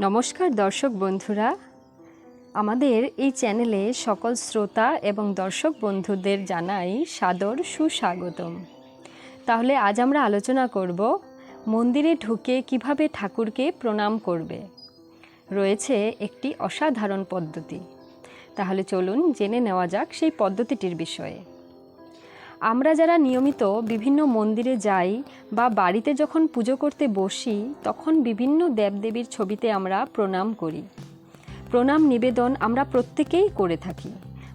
নমস্কার দর্শক বন্ধুরা। আমাদের এই চ্যানেলে সকল শ্রোতা এবং দর্শক বন্ধুদের জানাই সাদর সুস্বাগতম। তাহলে আজ আমরা আলোচনা করব, মন্দিরে ঢুকে কীভাবে ঠাকুরকে প্রণাম করবে। রয়েছে একটি অসাধারণ পদ্ধতি। তাহলে চলুন জেনে নেওয়া যাক সেই পদ্ধতিটির বিষয়ে। আমরা যারা নিয়মিত বিভিন্ন মন্দিরে যাই বা বাড়িতে যখন পুজো করতে বসি, তখন বিভিন্ন দেবদেবীর ছবিতে আমরা প্রণাম করি। প্রণাম নিবেদন আমরা প্রত্যেকেই করে থাকি।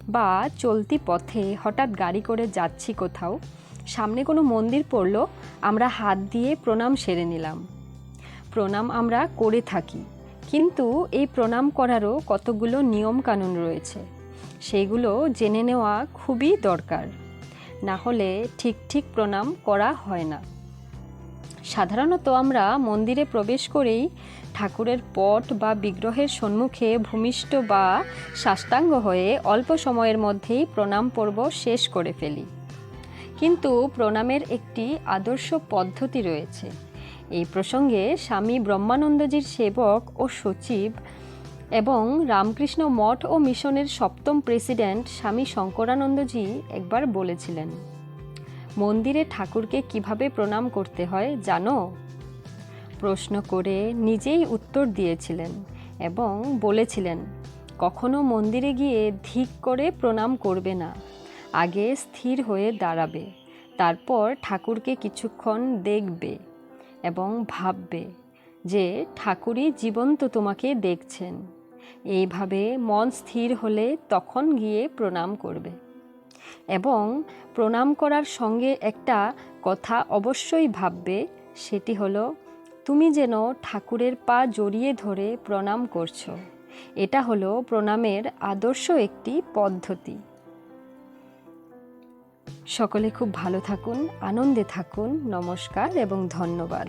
বা চলতি পথে হঠাৎ গাড়ি করে যাচ্ছি কোথাও, সামনে কোনো মন্দির পড়ল, আমরা হাত দিয়ে প্রণাম সেরে নিলাম। প্রণাম আমরা করে থাকি। কিন্তু এই প্রণাম করারও কতগুলো নিয়মকানুন রয়েছে সেইগুলো জেনে নেওয়া খুবই দরকার। না হলে ঠিক ঠিক প্রণাম করা হয় না। সাধারণত আমরা মন্দিরে প্রবেশ করেই ঠাকুরের পট বা বিগ্রহের সম্মুখে ভূমিষ্ঠ বা সাষ্টাঙ্গ হয়ে অল্প সময়ের মধ্যেই প্রণাম পর্ব শেষ করে ফেলি। কিন্তু প্রণামের একটি আদর্শ পদ্ধতি রয়েছে। এই প্রসঙ্গে স্বামী ব্রহ্মানন্দজির সেবক ও সচিব এবং রামকৃষ্ণ মঠ ও মিশনের সপ্তম প্রেসিডেন্ট স্বামী শঙ্করানন্দজি একবার বলেছিলেন, মন্দিরে ঠাকুরকে কীভাবে প্রণাম করতে হয় জানো? প্রশ্ন করে নিজেই উত্তর দিয়েছিলেন এবং বলেছিলেন, কখনো মন্দিরে গিয়ে ধিক করে প্রণাম করবে না, আগে স্থির হয়ে দাঁড়াবে, তারপর ঠাকুরকে কিছুক্ষণ দেখবে এবং ভাববে যে ঠাকুরই জীবন্ত তোমাকে দেখছেন। এইভাবে মন স্থির হলে তখন গিয়ে প্রণাম করবে। এবং প্রণাম করার সঙ্গে একটা কথা অবশ্যই ভাববে, সেটি হলো, তুমি যেন ঠাকুরের পা জড়িয়ে ধরে প্রণাম করছ। এটা হলো প্রণামের আদর্শ একটি পদ্ধতি। সকলে খুব ভালো থাকুন, আনন্দে থাকুন, নমস্কার এবং ধন্যবাদ।